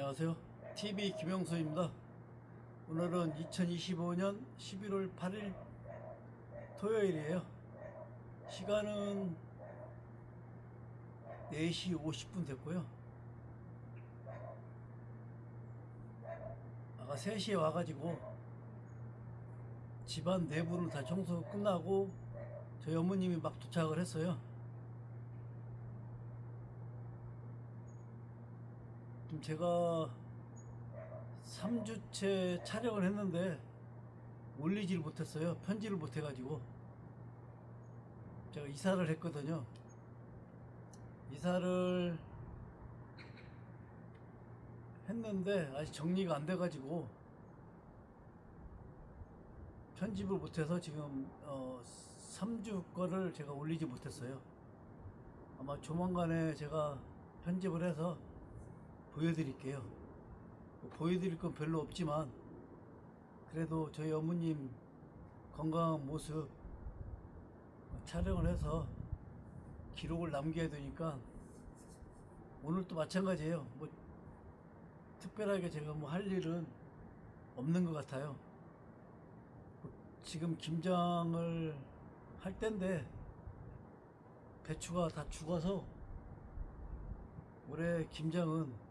안녕하세요. TV 김영수입니다. 오늘은 2025년 11월 8일 토요일이에요. 시간은 4시 50분 됐고요. 아까 3시에 와가지고 집안 내부를 다 청소 끝나고 저희 어머님이 막 도착을 했어요. 지금 제가 3주째 촬영을 했는데 올리지를 못했어요. 편지를 못해가지고 제가 이사를 했거든요. 이사를 했는데 아직 정리가 안 돼가지고 편집을 못해서 지금 어 3주 거를 제가 올리지 못했어요. 아마 조만간에 제가 편집을 해서 보여드릴게요. 뭐 보여드릴 건 별로 없지만 그래도 저희 어머님 건강한 모습 촬영을 해서 기록을 남겨야 되니까 오늘도 마찬가지예요. 뭐 특별하게 제가 뭐 할 일은 없는 것 같아요. 뭐 지금 김장을 할 때인데 배추가 다 죽어서 올해 김장은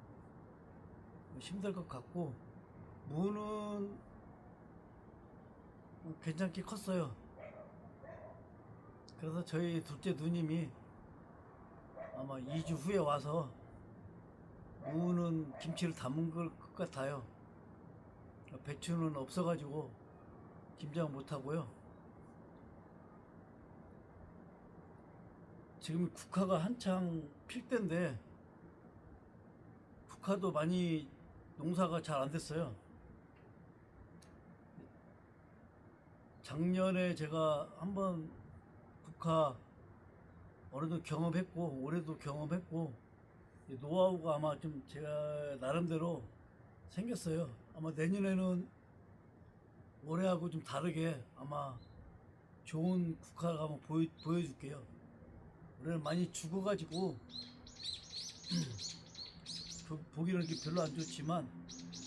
힘들 것 같고 무는 괜찮게 컸어요. 그래서 저희 둘째 누님이 아마 2주 후에 와서 무는 김치를 담은 걸 것 같아요. 배추는 없어가지고 김장 못 하고요. 지금 국화가 한창 필 때인데 국화도 많이 농사가 잘 안 됐어요. 작년에 제가 한번 국화 어느 정도 경험했고 올해도 경험했고 이 노하우가 아마 좀 제가 나름대로 생겼어요. 아마 내년에는 올해하고 좀 다르게 아마 좋은 국화를 한번 보여, 보여줄게요. 올해는 많이 죽어가지고 보- 보기는 이렇게 별로 안 좋지만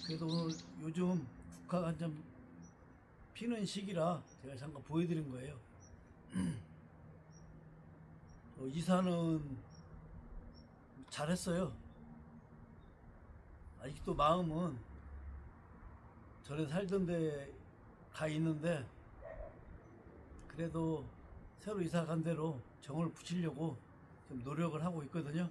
그래도 오늘 요즘 국화가 한참 피는 시기라 제가 잠깐 보여드린 거예요. 어, 이사는 잘했어요. 아직도 마음은 전에 살던 데 가 있는데 그래도 새로 이사 간 대로 정을 붙이려고 좀 노력을 하고 있거든요.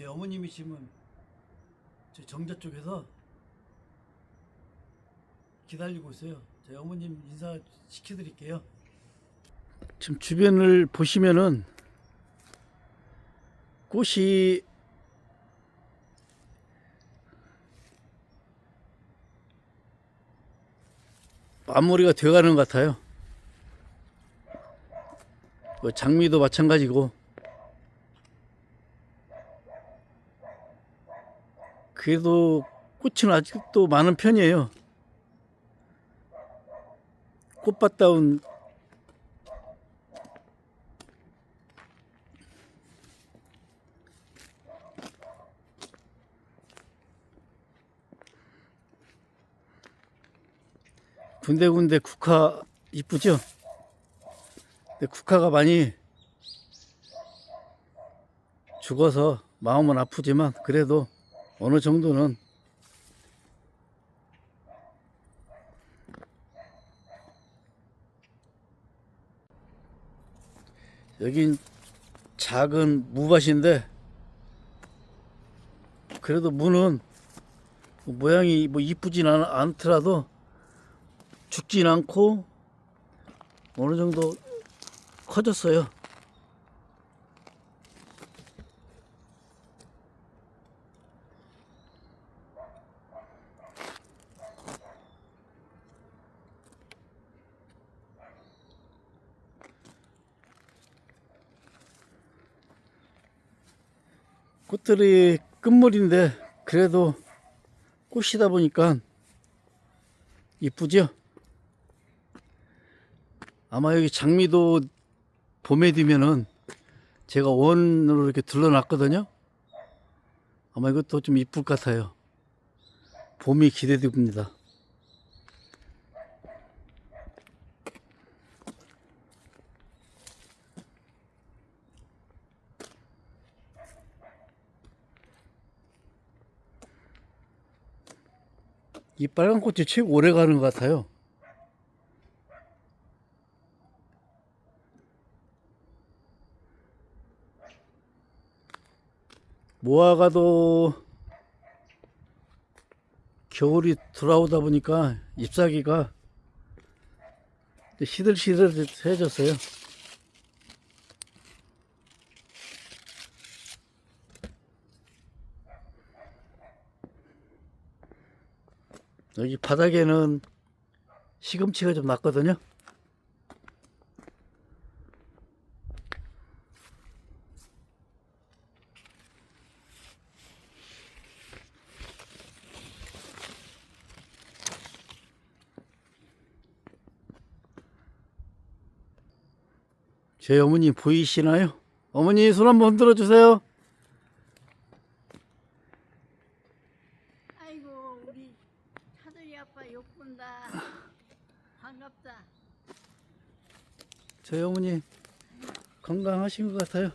제 어머님이시면 저 정자 쪽에서 기다리고 있어요. 제 어머님 인사 시켜드릴게요. 지금 주변을 보시면은 꽃이 마무리가 되어가는 것 같아요. 뭐 장미도 마찬가지고 그래도 꽃은 아직도 많은 편이에요. 꽃밭다운 군데군데 국화 이쁘죠? 근데 국화가 많이 죽어서 마음은 아프지만 그래도 어느 정도는 여긴 작은 무밭인데 그래도 무는 모양이 뭐 이쁘진 않, 않더라도 죽진 않고 어느 정도 커졌어요. 꽃들이 끝물인데 그래도 꽃이다 보니까 이쁘죠? 아마 여기 장미도 봄에 되면은 제가 원으로 이렇게 둘러놨거든요. 아마 이것도 좀 이쁠 것 같아요. 봄이 기대됩니다. 이 빨간 꽃이 최고 오래 가는 것 같아요. 모아가도 겨울이 돌아오다 보니까 잎사귀가 시들시들해졌어요. 여기 바닥에는 시금치가 좀 났거든요. 제 어머니 보이시나요? 어머니 손 한번 흔들어 주세요. 아이고 우리 차들이 아빠 욕본다 반갑다 저희 어머니 건강 하신 것 같아요.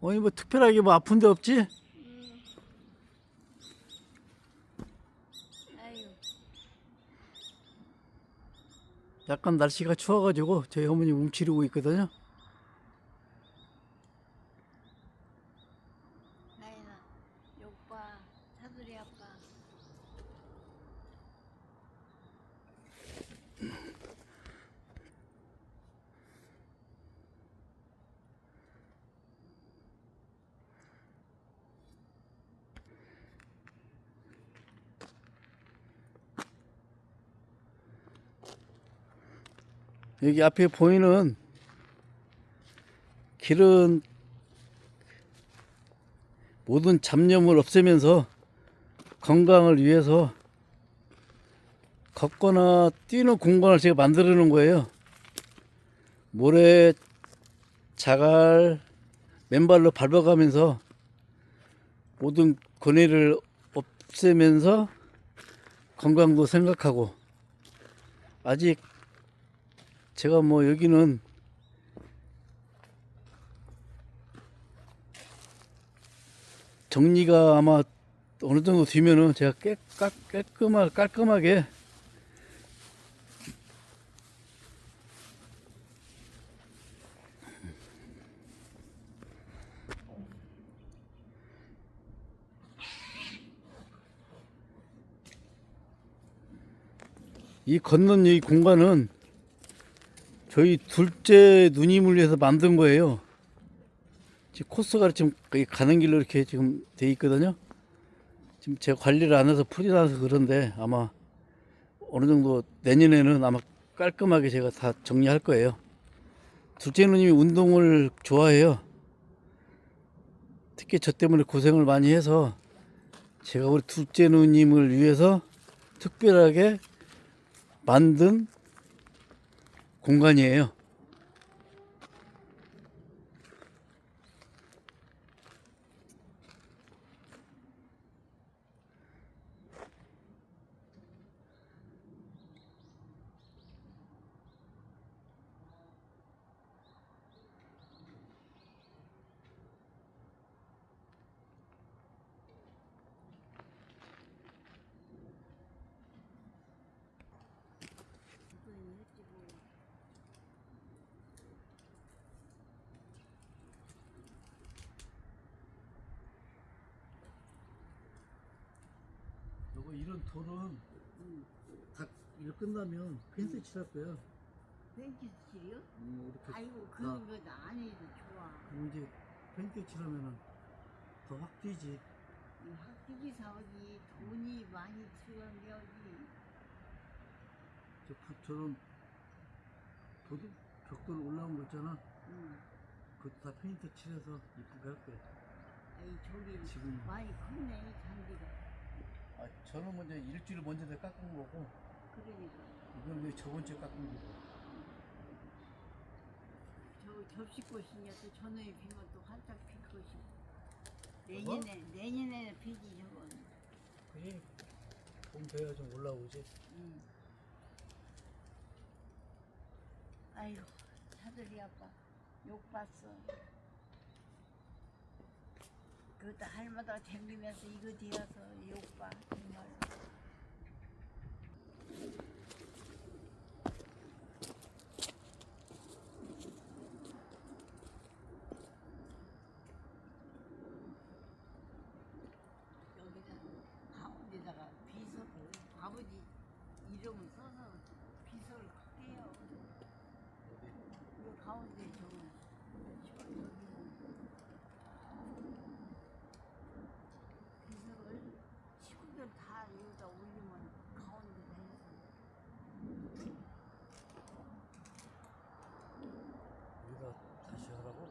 어머니 뭐 특별하게 뭐 아픈 데 없지? 음. 약간 날씨가 추워가지고 저희 어머니 움츠리고 있거든요. 나이나 욕봐 차들이 아빠 여기 앞에 보이는 길은 모든 잡념을 없애면서 건강을 위해서 걷거나 뛰는 공간을 제가 만들어 놓은 거예요. 모래, 자갈, 맨발로 밟아가면서 모든 권해를 없애면서 건강도 생각하고 아직 제가 뭐 여기는 정리가 아마 어느 정도 되면은 제가 깨, 깔, 깔끔하, 깔끔하게 이 걷는 이 공간은 저희 둘째 누님을 위해서 만든 거예요. 지금 코스가 지금 가는 길로 이렇게 지금 돼 있거든요. 지금 제가 관리를 안 해서 풀이 나서 그런데 아마 어느 정도 내년에는 아마 깔끔하게 제가 다 정리할 거예요. 둘째 누님이 운동을 좋아해요. 특히 저 때문에 고생을 많이 해서 제가 우리 둘째 누님을 위해서 특별하게 만든 공간이에요. 요거 이런 돌은 다일 끝나면 펜스 칠할 거예요. 벤치실이요? 음, 이렇게 아이고 그런 거안 해도 좋아 그럼 이제 펜스 칠하면은 더 확 뛰지. 이 학기기 사업이 돈이 많이 들어간 게 어디 저 부- 저런 보드 벽돌 올라온 거 있잖아. 응. 그것도 다 페인트 칠해서 이쁘게 할 거예요. 아이 저기 지금 많이 컸네 이 잔디가 아, 저는 먼저 일주일 먼저 다 깎은 거고 그러니까 이건 왜 저번 주에 깎은 거고? 저 접시꽃이냐 또 전후에 피면 또 한짝 필 것이. 내년에 내년에 피지 저건. 그게 봄 배가 좀 올라오지. 응. 아이고 사들이 아빠 욕 봤어. 그것도 할마다 댕기면서 이거 뒤어서 욕 봐. 정말. 여기는 가운데다가 비석을 아버지 이름을 써서 비석을 크게 해요. 이 가운데 저거 여기는 비석을 식구들 다 여기다 올리면 가운데다 해서 우리가 다시 하라고?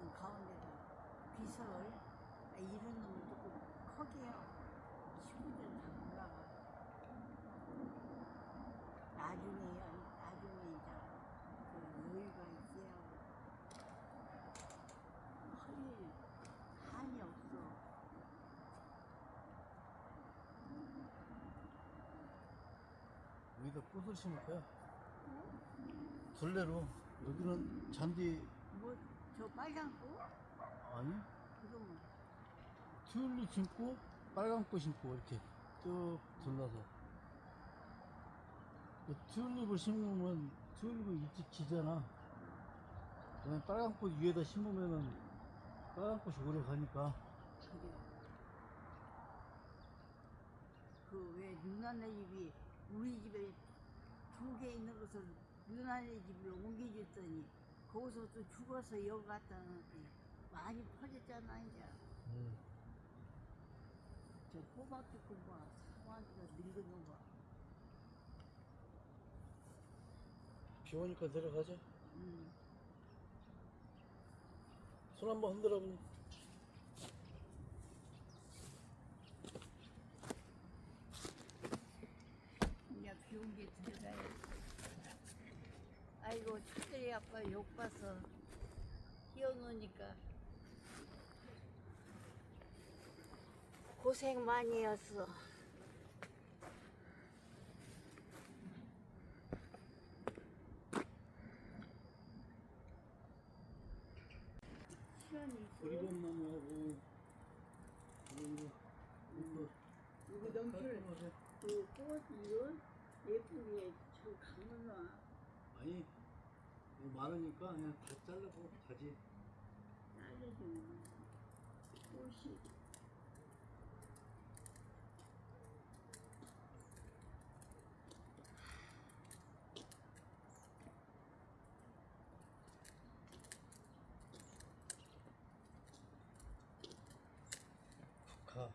그 가운데다 비석을 아, 이런 놈을 조금 크게 해요. 식구들 다 올라가. 나중에요. 나중에 이제 그 여유가 있어야 허리 한이 없어. 여기다 꽃을 심을 거야. 둘레로 여기는 잔디 뭐 저 빨간 꽃? 아니 튤립 심고 빨간 꽃 심고 이렇게 쭉 둘러서 그 튤립을 심으면 튤립은 일찍 지잖아. 그다음에 빨간 꽃 위에다 심으면은 빨간 꽃이 오래 가니까. 그 왜 누나네 집이 우리 집에 두 개 있는 것을 누나네 집으로 옮겨줬더니 거기서 또 죽어서 여기 갔다 오는데 많이 퍼졌잖아 이제. 음. 저 호박도 봐. 사과한테가 늙은 거 봐. 비 오니까 내려가자. 음. 손 한번 흔들어 보니. 이제 비온 게 들어가야 아이고 차들이 아빠 욕 봐서 띄워놓으니까 고생 많이 했어. 시간이 있어 보리봄나무하고 그리고 이거 이거 넘칠 그꽃 이거 예쁘게 저 가면은 아니 이거 많으니까 그냥 다 잘라고 가지. 잘라주면 꽃이 가.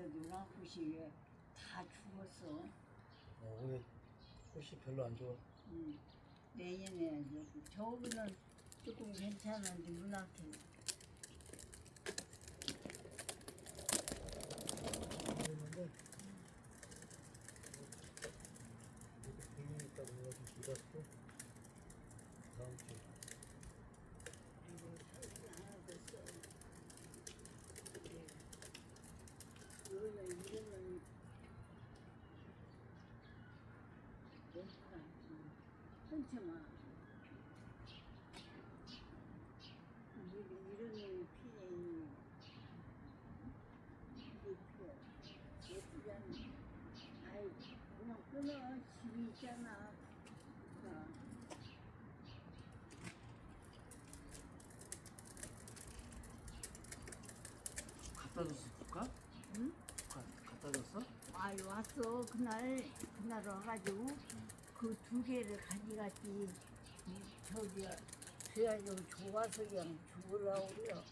과저 누나꽃이 왜다 죽었어 어, 올해 꽃이 별로 안 좋아. 음. 내년에 저기는 조금 괜찮은데 누나한테 그랬는데 이렇게 불이 있다고 해가지고 기다렸고 다음 주 이거 살지 않아졌어 여기는 이러면 괜찮아 천천아 이런 피해 있는 이게 필요 예쁘지 않니 아이 그냥 끊어 집이 있잖아 어. 갖다 줬어 줄까? 응? 가, 갖다 줬어? 아이 왔어 그날 그날 와가지고 그 두 개를 가져갔지 이 저기 그래가지고 좋아서 그냥 죽으라고 그래요